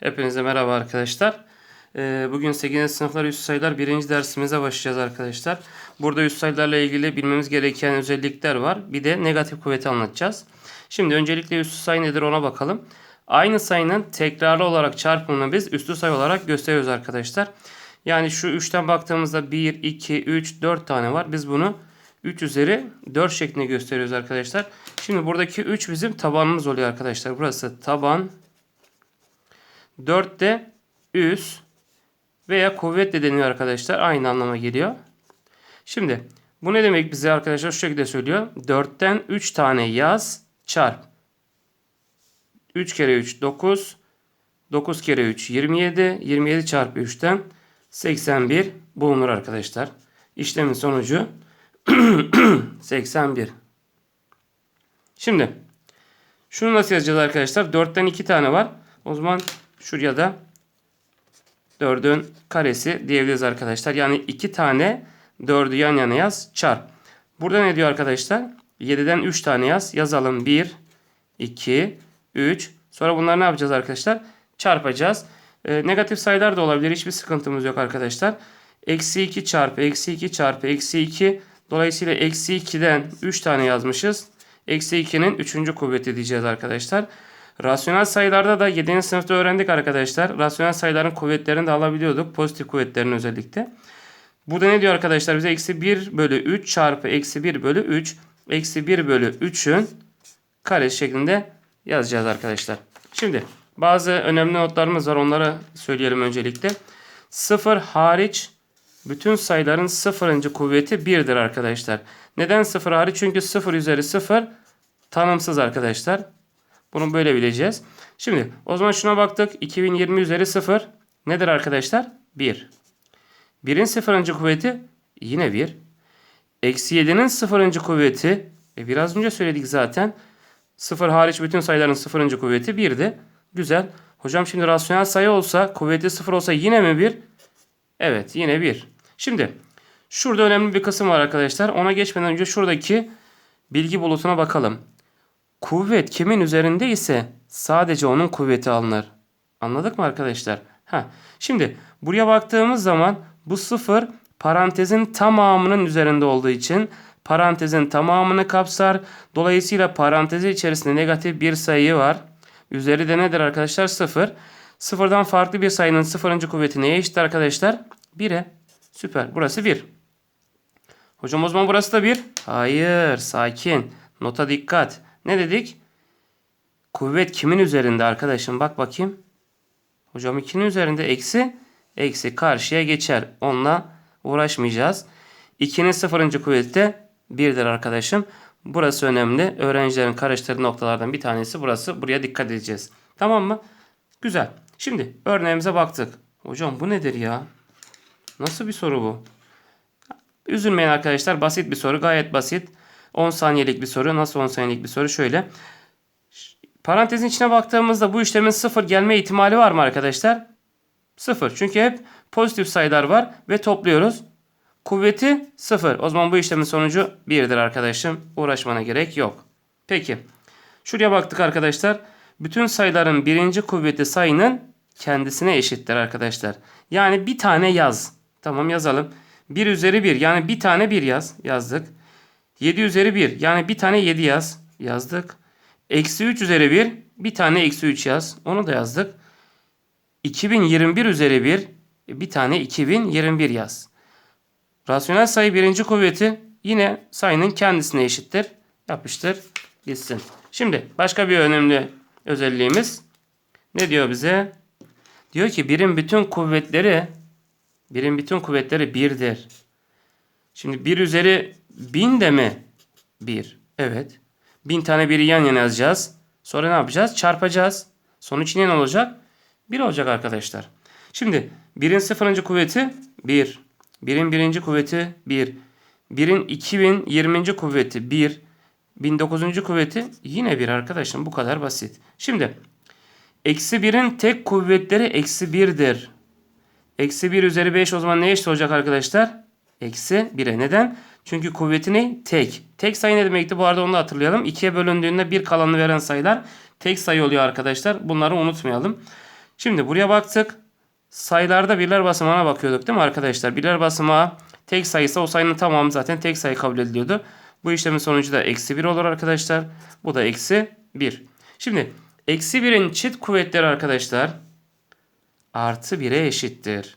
Hepinize merhaba arkadaşlar. Ee, Bugün 8. sınıflar üst sayılar 1. dersimize başlayacağız arkadaşlar. Burada üst sayılarla ilgili bilmemiz gereken özellikler var. Bir de negatif kuvveti anlatacağız. Şimdi öncelikle üstü sayı nedir ona bakalım. Aynı sayının tekrarlı olarak çarpımını biz üstü sayı olarak gösteriyoruz arkadaşlar. Yani şu 3'ten baktığımızda 1, 2, 3, 4 tane var. Biz bunu 3 üzeri 4 şeklinde gösteriyoruz arkadaşlar. Şimdi buradaki 3 bizim tabanımız oluyor arkadaşlar. Burası taban. 4 de üs veya kuvvet de deniyor arkadaşlar. Aynı anlama geliyor. Şimdi bu ne demek bize arkadaşlar? Şu şekilde söylüyor. 4'ten 3 tane yaz çarp. 3 kere 3 9. 9 kere 3 27. 27 çarpı 3'ten 81 bulunur arkadaşlar. İşlemin sonucu 81. Şimdi şunu nasıl yazacağız arkadaşlar? 4'ten 2 tane var. O zaman şuraya da 4'ün karesi diyebiliriz arkadaşlar. Yani 2 tane 4'ü yan yana yaz çarp. Burada ne diyor arkadaşlar? 7'den 3 tane yaz. Yazalım 1, 2, 3. Sonra bunları ne yapacağız arkadaşlar? Çarpacağız. Ee, negatif sayılar da olabilir. Hiçbir sıkıntımız yok arkadaşlar. Eksi 2 çarpı eksi 2 çarpı eksi 2. Dolayısıyla eksi 2'den 3 tane yazmışız. Eksi 2'nin 3. kuvveti diyeceğiz arkadaşlar. Rasyonel sayılarda da 7. sınıfta öğrendik arkadaşlar. Rasyonel sayıların kuvvetlerini de alabiliyorduk. Pozitif kuvvetlerini özellikle. Burada ne diyor arkadaşlar? Bize eksi 1 bölü 3 çarpı eksi 1 bölü 3. Eksi 1 bölü 3'ün karesi şeklinde yazacağız arkadaşlar. Şimdi bazı önemli notlarımız var. Onları söyleyelim öncelikle. 0 hariç bütün sayıların sıfırıncı kuvveti 1'dir arkadaşlar. Neden 0 hariç? Çünkü 0 üzeri 0 tanımsız arkadaşlar. Bunu böyle bileceğiz. Şimdi o zaman şuna baktık. 2020 üzeri 0 nedir arkadaşlar? 1. 1'in sıfırıncı kuvveti yine 1. Eksi 7'nin sıfırıncı kuvveti e biraz önce söyledik zaten. 0 hariç bütün sayıların sıfırıncı kuvveti 1'di. Güzel. Hocam şimdi rasyonel sayı olsa kuvveti 0 olsa yine mi 1? Evet yine 1. Şimdi şurada önemli bir kısım var arkadaşlar. Ona geçmeden önce şuradaki bilgi bulutuna bakalım. Kuvvet kimin üzerinde ise sadece onun kuvveti alınır. Anladık mı arkadaşlar? Ha. Şimdi buraya baktığımız zaman bu sıfır parantezin tamamının üzerinde olduğu için parantezin tamamını kapsar. Dolayısıyla parantezi içerisinde negatif bir sayı var. Üzeri de nedir arkadaşlar? Sıfır. Sıfırdan farklı bir sayının sıfırıncı kuvveti neye eşit arkadaşlar? 1'e. Süper. Burası 1. Hocam o zaman burası da 1. Hayır. Sakin. Nota dikkat. Ne dedik? Kuvvet kimin üzerinde arkadaşım? Bak bakayım. Hocam 2'nin üzerinde eksi. Eksi karşıya geçer. Onunla uğraşmayacağız. 2'nin sıfırıncı kuvveti de 1'dir arkadaşım. Burası önemli. Öğrencilerin karıştırdığı noktalardan bir tanesi burası. Buraya dikkat edeceğiz. Tamam mı? Güzel. Şimdi örneğimize baktık. Hocam bu nedir ya? Nasıl bir soru bu? Üzülmeyin arkadaşlar. Basit bir soru. Gayet basit. 10 saniyelik bir soru. Nasıl 10 saniyelik bir soru? Şöyle. Parantezin içine baktığımızda bu işlemin sıfır gelme ihtimali var mı arkadaşlar? Sıfır. Çünkü hep pozitif sayılar var ve topluyoruz. Kuvveti sıfır. O zaman bu işlemin sonucu 1'dir arkadaşım. Uğraşmana gerek yok. Peki. Şuraya baktık arkadaşlar. Bütün sayıların birinci kuvveti sayının kendisine eşittir arkadaşlar. Yani bir tane yaz. Tamam yazalım. 1 üzeri 1 yani bir tane 1 yaz. Yazdık. 7 üzeri 1 yani bir tane 7 yaz. Yazdık. Eksi 3 üzeri 1 bir tane eksi 3 yaz. Onu da yazdık. 2021 üzeri 1 bir tane 2021 yaz. Rasyonel sayı birinci kuvveti yine sayının kendisine eşittir. Yapıştır gitsin. Şimdi başka bir önemli özelliğimiz ne diyor bize? Diyor ki birin bütün kuvvetleri birin bütün kuvvetleri birdir. Şimdi 1 üzeri 1000 de mi? 1. Evet. 1000 tane biri yan yana yazacağız. Sonra ne yapacağız? Çarpacağız. Sonuç ne olacak? 1 olacak arkadaşlar. Şimdi 1'in sıfırıncı kuvveti 1. 1'in birinci kuvveti 1. 1'in 2020. kuvveti 1. 1009. kuvveti yine 1 arkadaşım. Bu kadar basit. Şimdi eksi 1'in tek kuvvetleri eksi 1'dir. Eksi 1 üzeri 5 o zaman ne eşit olacak arkadaşlar? Eksi 1'e. Neden? Çünkü kuvveti ne? Tek. Tek sayı ne demekti? Bu arada onu da hatırlayalım. 2'ye bölündüğünde bir kalanını veren sayılar tek sayı oluyor arkadaşlar. Bunları unutmayalım. Şimdi buraya baktık. Sayılarda birler basamağına bakıyorduk değil mi arkadaşlar? Birler basamağı tek sayısı o sayının tamamı zaten tek sayı kabul ediliyordu. Bu işlemin sonucu da eksi 1 olur arkadaşlar. Bu da eksi 1. Şimdi eksi 1'in çift kuvvetleri arkadaşlar artı 1'e eşittir.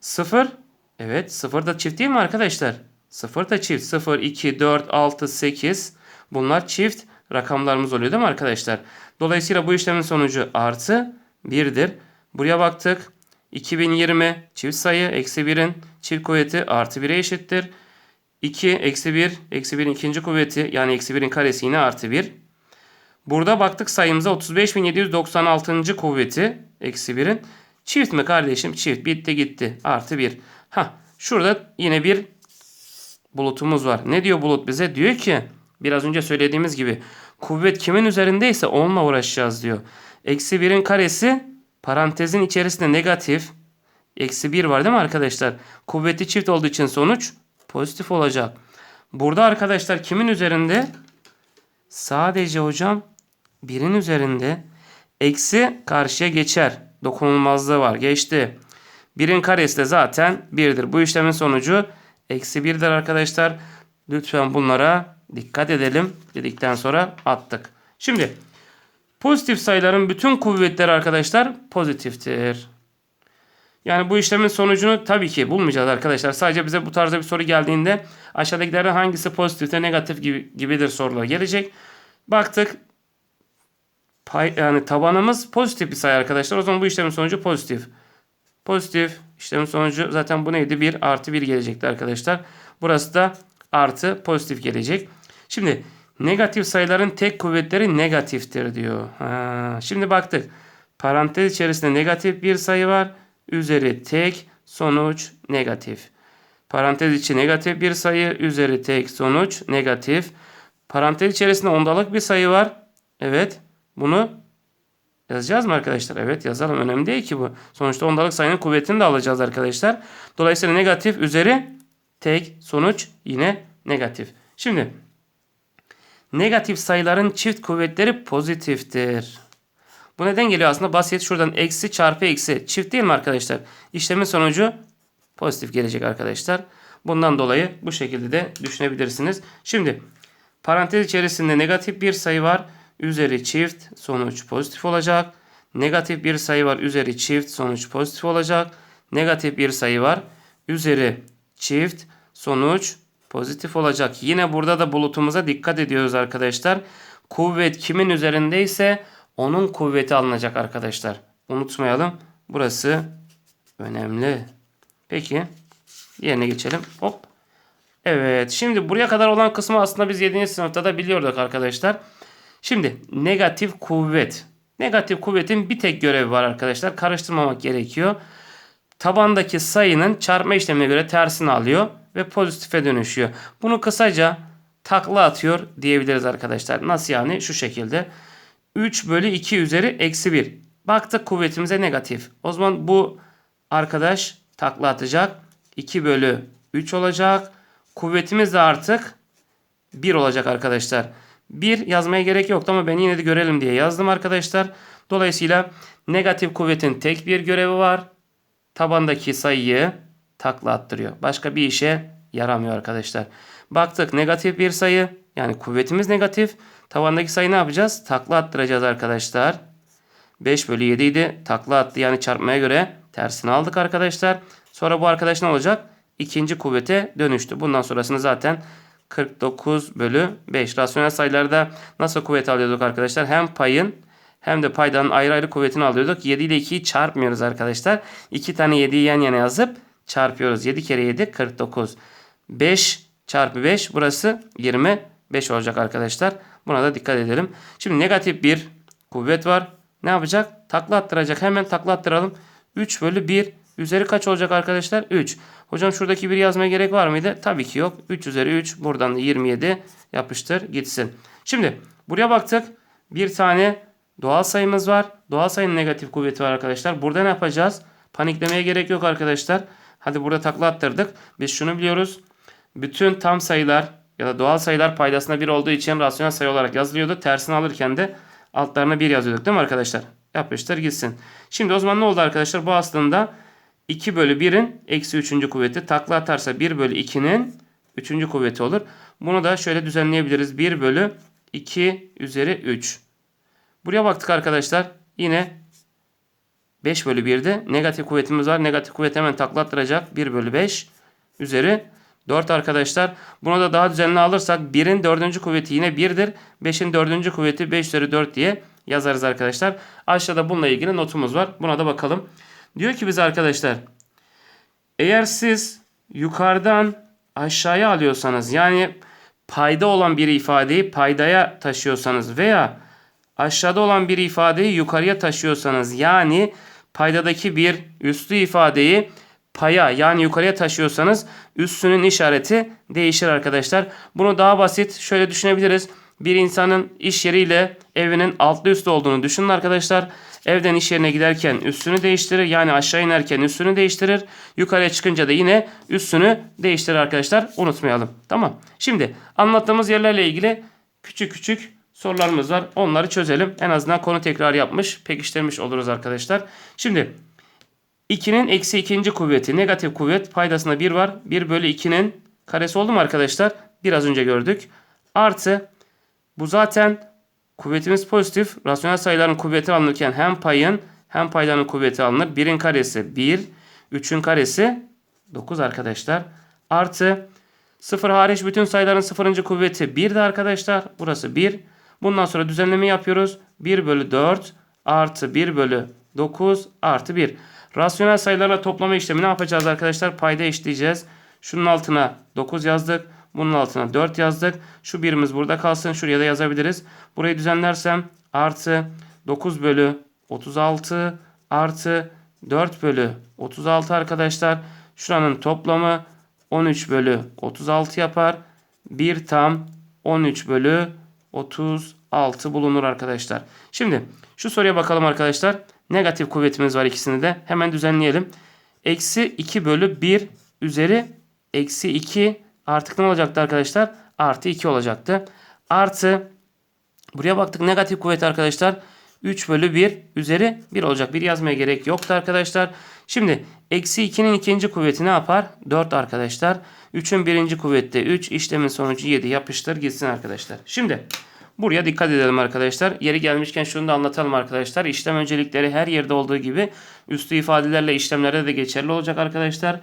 0 evet 0 da çift değil mi arkadaşlar? 0 da çift. 0, 2, 4, 6, 8 bunlar çift rakamlarımız oluyor değil mi arkadaşlar? Dolayısıyla bu işlemin sonucu artı 1'dir. Buraya baktık. 2020 çift sayı eksi 1'in çift kuvveti artı 1'e eşittir. 2 eksi 1 eksi 1'in ikinci kuvveti yani eksi 1'in karesi yine artı 1. Burada baktık sayımıza 35.796. kuvveti eksi 1'in. Çift mi kardeşim? Çift. Bitti gitti. Artı 1. Ha, şurada yine bir bulutumuz var. Ne diyor bulut bize? Diyor ki biraz önce söylediğimiz gibi kuvvet kimin üzerindeyse onunla uğraşacağız diyor. Eksi 1'in karesi parantezin içerisinde negatif. Eksi 1 var değil mi arkadaşlar? Kuvveti çift olduğu için sonuç pozitif olacak. Burada arkadaşlar kimin üzerinde? Sadece hocam birin üzerinde eksi karşıya geçer. Dokunulmazlığı var. Geçti. Birin karesi de zaten birdir. Bu işlemin sonucu eksi birdir arkadaşlar. Lütfen bunlara dikkat edelim dedikten sonra attık. Şimdi pozitif sayıların bütün kuvvetleri arkadaşlar pozitiftir. Yani bu işlemin sonucunu tabii ki bulmayacağız arkadaşlar. Sadece bize bu tarzda bir soru geldiğinde aşağıdakilerden hangisi pozitifte negatif gibi, gibidir sorular gelecek. Baktık pay, yani tabanımız pozitif bir sayı arkadaşlar. O zaman bu işlemin sonucu pozitif. Pozitif işlemin sonucu zaten bu neydi? 1 artı 1 gelecekti arkadaşlar. Burası da artı pozitif gelecek. Şimdi negatif sayıların tek kuvvetleri negatiftir diyor. Ha, şimdi baktık. Parantez içerisinde negatif bir sayı var. Üzeri tek sonuç negatif. Parantez içi negatif bir sayı. Üzeri tek sonuç negatif. Parantez içerisinde ondalık bir sayı var. Evet. Bunu yazacağız mı arkadaşlar? Evet yazalım. Önemli değil ki bu. Sonuçta ondalık sayının kuvvetini de alacağız arkadaşlar. Dolayısıyla negatif üzeri tek sonuç yine negatif. Şimdi negatif sayıların çift kuvvetleri pozitiftir. Bu neden geliyor aslında? Basit şuradan eksi çarpı eksi. Çift değil mi arkadaşlar? İşlemin sonucu pozitif gelecek arkadaşlar. Bundan dolayı bu şekilde de düşünebilirsiniz. Şimdi parantez içerisinde negatif bir sayı var. Üzeri çift sonuç pozitif olacak. Negatif bir sayı var. Üzeri çift sonuç pozitif olacak. Negatif bir sayı var. Üzeri çift sonuç pozitif olacak. Yine burada da bulutumuza dikkat ediyoruz arkadaşlar. Kuvvet kimin üzerindeyse onun kuvveti alınacak arkadaşlar. Unutmayalım. Burası önemli. Peki. Yerine geçelim. Hop. Evet. Şimdi buraya kadar olan kısmı aslında biz 7. sınıfta da biliyorduk arkadaşlar. Şimdi negatif kuvvet. Negatif kuvvetin bir tek görevi var arkadaşlar. Karıştırmamak gerekiyor. Tabandaki sayının çarpma işlemine göre tersini alıyor ve pozitife dönüşüyor. Bunu kısaca takla atıyor diyebiliriz arkadaşlar. Nasıl yani? Şu şekilde. 3 bölü 2 üzeri eksi 1. Baktık kuvvetimize negatif. O zaman bu arkadaş takla atacak. 2 bölü 3 olacak. Kuvvetimiz de artık 1 olacak arkadaşlar. 1 yazmaya gerek yoktu ama ben yine de görelim diye yazdım arkadaşlar. Dolayısıyla negatif kuvvetin tek bir görevi var. Tabandaki sayıyı takla attırıyor. Başka bir işe yaramıyor arkadaşlar. Baktık negatif bir sayı yani kuvvetimiz negatif. Tavandaki sayı ne yapacağız? Takla attıracağız arkadaşlar. 5 bölü 7 idi. Takla attı yani çarpmaya göre tersini aldık arkadaşlar. Sonra bu arkadaş ne olacak? İkinci kuvvete dönüştü. Bundan sonrasını zaten 49 bölü 5. Rasyonel sayılarda nasıl kuvvet alıyorduk arkadaşlar? Hem payın hem de paydanın ayrı ayrı kuvvetini alıyorduk. 7 ile 2'yi çarpmıyoruz arkadaşlar. 2 tane 7'yi yan yana yazıp çarpıyoruz. 7 kere 7 49. 5 çarpı 5 burası 25 olacak arkadaşlar. Buna da dikkat edelim. Şimdi negatif bir kuvvet var. Ne yapacak? Takla attıracak. Hemen takla attıralım. 3 bölü 1 üzeri kaç olacak arkadaşlar? 3. Hocam şuradaki bir yazmaya gerek var mıydı? Tabii ki yok. 3 üzeri 3. Buradan da 27 yapıştır gitsin. Şimdi buraya baktık. Bir tane doğal sayımız var. Doğal sayının negatif kuvveti var arkadaşlar. Burada ne yapacağız? Paniklemeye gerek yok arkadaşlar. Hadi burada takla attırdık. Biz şunu biliyoruz. Bütün tam sayılar ya da doğal sayılar paydasında 1 olduğu için rasyonel sayı olarak yazılıyordu. Tersini alırken de altlarına 1 yazıyorduk değil mi arkadaşlar? Yapıştır gitsin. Şimdi o zaman ne oldu arkadaşlar? Bu aslında 2 bölü 1'in eksi 3. kuvveti. Takla atarsa 1 bölü 2'nin 3. kuvveti olur. Bunu da şöyle düzenleyebiliriz. 1 bölü 2 üzeri 3. Buraya baktık arkadaşlar. Yine 5 bölü 1'de negatif kuvvetimiz var. Negatif kuvvet hemen takla attıracak. 1 bölü 5 üzeri 4 arkadaşlar. Bunu da daha düzenli alırsak 1'in 4. kuvveti yine 1'dir. 5'in 4. kuvveti 5 üzeri 4 diye yazarız arkadaşlar. Aşağıda bununla ilgili notumuz var. Buna da bakalım. Diyor ki bize arkadaşlar eğer siz yukarıdan aşağıya alıyorsanız yani payda olan bir ifadeyi paydaya taşıyorsanız veya aşağıda olan bir ifadeyi yukarıya taşıyorsanız yani paydadaki bir üslü ifadeyi paya yani yukarıya taşıyorsanız üssünün işareti değişir arkadaşlar. Bunu daha basit şöyle düşünebiliriz. Bir insanın iş yeriyle evinin altlı üstü olduğunu düşünün arkadaşlar. Evden iş yerine giderken üstünü değiştirir. Yani aşağı inerken üstünü değiştirir. Yukarıya çıkınca da yine üstünü değiştirir arkadaşlar. Unutmayalım. Tamam. Şimdi anlattığımız yerlerle ilgili küçük küçük sorularımız var. Onları çözelim. En azından konu tekrar yapmış, pekiştirmiş oluruz arkadaşlar. Şimdi 2'nin eksi ikinci kuvveti negatif kuvvet paydasında 1 var. 1 bölü 2'nin karesi oldu mu arkadaşlar? Biraz önce gördük. Artı bu zaten kuvvetimiz pozitif. Rasyonel sayıların kuvveti alınırken hem payın hem paydanın kuvveti alınır. 1'in karesi 1. 3'ün karesi 9 arkadaşlar. Artı 0 hariç bütün sayıların sıfırıncı kuvveti 1 de arkadaşlar. Burası 1. Bundan sonra düzenleme yapıyoruz. 1 bölü 4 artı 1 bölü 9 artı 1. Rasyonel sayılarla toplama işlemi ne yapacağız arkadaşlar? Payda eşleyeceğiz. Şunun altına 9 yazdık. Bunun altına 4 yazdık. Şu birimiz burada kalsın. Şuraya da yazabiliriz. Burayı düzenlersem artı 9 bölü 36 artı 4 bölü 36 arkadaşlar. Şuranın toplamı 13 bölü 36 yapar. 1 tam 13 bölü 36 bulunur arkadaşlar. Şimdi şu soruya bakalım arkadaşlar. Negatif kuvvetimiz var ikisini de. Hemen düzenleyelim. Eksi 2 bölü 1 üzeri eksi 2 artık ne olacaktı arkadaşlar? Artı 2 olacaktı. Artı buraya baktık negatif kuvvet arkadaşlar. 3 bölü 1 üzeri 1 olacak. 1 yazmaya gerek yoktu arkadaşlar. Şimdi eksi 2'nin ikinci kuvveti ne yapar? 4 arkadaşlar. 3'ün birinci kuvvette 3. işlemin sonucu 7 yapıştır gitsin arkadaşlar. Şimdi buraya dikkat edelim arkadaşlar. Yeri gelmişken şunu da anlatalım arkadaşlar. İşlem öncelikleri her yerde olduğu gibi üstü ifadelerle işlemlerde de geçerli olacak arkadaşlar.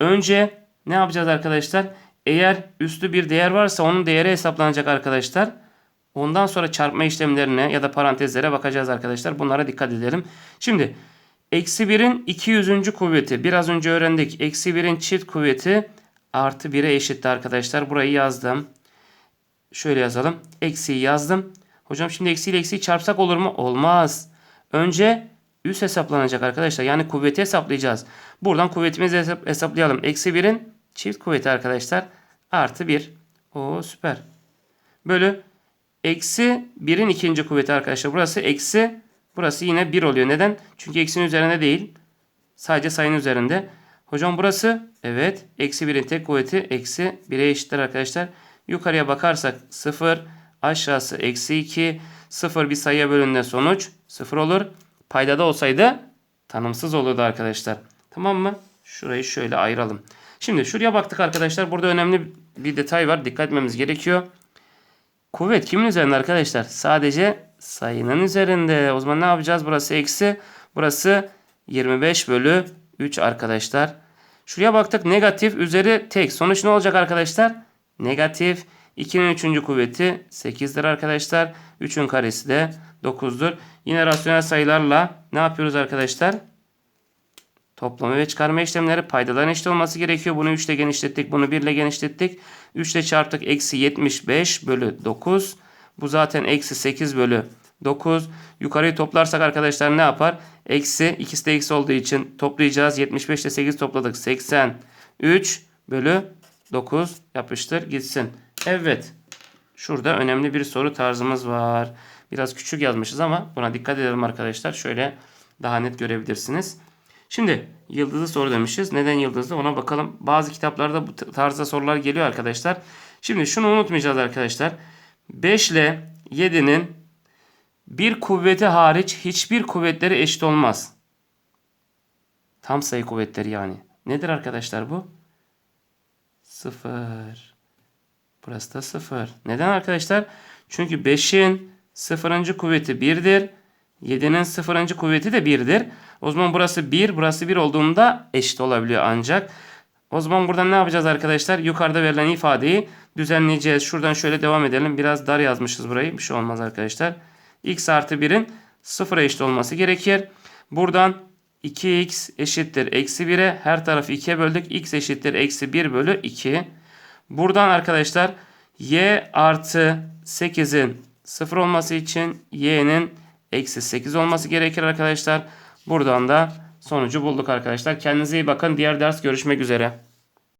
Önce ne yapacağız arkadaşlar? Eğer üstü bir değer varsa onun değeri hesaplanacak arkadaşlar. Ondan sonra çarpma işlemlerine ya da parantezlere bakacağız arkadaşlar. Bunlara dikkat edelim. Şimdi eksi 1'in 200. kuvveti biraz önce öğrendik. Eksi 1'in çift kuvveti artı 1'e eşitti arkadaşlar. Burayı yazdım. Şöyle yazalım. Eksiyi yazdım. Hocam şimdi eksiyle eksiyi çarpsak olur mu? Olmaz. Önce üs hesaplanacak arkadaşlar. Yani kuvveti hesaplayacağız. Buradan kuvvetimizi hesap hesaplayalım. Eksi 1'in çift kuvveti arkadaşlar. Artı 1. Oo süper. Bölü Eksi 1'in ikinci kuvveti arkadaşlar. Burası eksi. Burası yine 1 oluyor. Neden? Çünkü eksinin üzerinde değil. Sadece sayının üzerinde. Hocam burası evet. Eksi 1'in tek kuvveti eksi 1'e eşittir arkadaşlar. Yukarıya bakarsak 0. Aşağısı eksi 2. 0 bir sayıya bölündüğünde sonuç 0 olur. Paydada olsaydı tanımsız olurdu arkadaşlar. Tamam mı? Şurayı şöyle ayıralım. Şimdi şuraya baktık arkadaşlar. Burada önemli bir detay var. Dikkat etmemiz gerekiyor. Kuvvet kimin üzerinde arkadaşlar? Sadece sayının üzerinde. O zaman ne yapacağız? Burası eksi. Burası 25 bölü 3 arkadaşlar. Şuraya baktık. Negatif üzeri tek. Sonuç ne olacak arkadaşlar? Negatif. 2'nin 3. kuvveti 8'dir arkadaşlar. 3'ün karesi de 9'dur. Yine rasyonel sayılarla ne yapıyoruz arkadaşlar? Toplama ve çıkarma işlemleri paydadan eşit olması gerekiyor. Bunu 3 ile genişlettik. Bunu 1 ile genişlettik. 3 ile çarptık. Eksi 75 bölü 9. Bu zaten eksi 8 bölü 9. Yukarıyı toplarsak arkadaşlar ne yapar? Eksi ikisi de eksi olduğu için toplayacağız. 75 ile 8 topladık. 83 bölü 9 yapıştır gitsin. Evet. Şurada önemli bir soru tarzımız var. Biraz küçük yazmışız ama buna dikkat edelim arkadaşlar. Şöyle daha net görebilirsiniz. Şimdi yıldızlı soru demişiz. Neden yıldızlı ona bakalım. Bazı kitaplarda bu tarzda sorular geliyor arkadaşlar. Şimdi şunu unutmayacağız arkadaşlar. 5 ile 7'nin Bir kuvveti hariç hiçbir kuvvetleri eşit olmaz. Tam sayı kuvvetleri yani. Nedir arkadaşlar bu? Sıfır. Burası da sıfır. Neden arkadaşlar? Çünkü 5'in sıfırıncı kuvveti 1'dir. 7'nin sıfırıncı kuvveti de 1'dir. O zaman burası 1, burası 1 olduğunda eşit olabiliyor ancak. O zaman buradan ne yapacağız arkadaşlar? Yukarıda verilen ifadeyi düzenleyeceğiz. Şuradan şöyle devam edelim. Biraz dar yazmışız burayı. Bir şey olmaz arkadaşlar. x artı 1'in sıfıra eşit olması gerekir. Buradan 2x eşittir eksi 1'e. Her tarafı 2'ye böldük. x eşittir eksi 1 bölü 2. Buradan arkadaşlar y artı 8'in 0 olması için y'nin eksi 8 olması gerekir arkadaşlar. Buradan da sonucu bulduk arkadaşlar. Kendinize iyi bakın. Diğer ders görüşmek üzere.